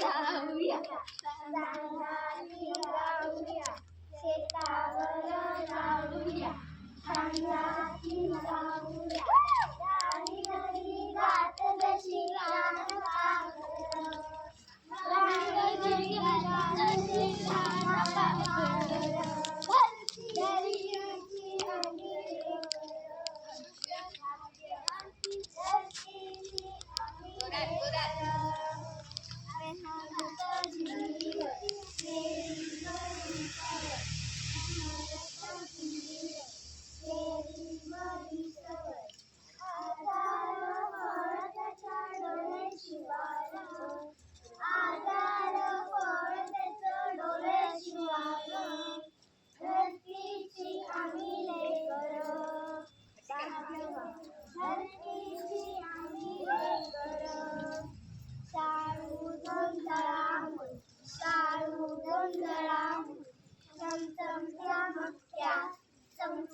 जाऊया. सांगाली जाऊया शेतावर जाऊया. सांगाली जाऊया.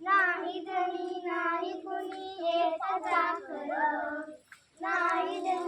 नाही धनी नाही कुणी येता चाकर नाही धनी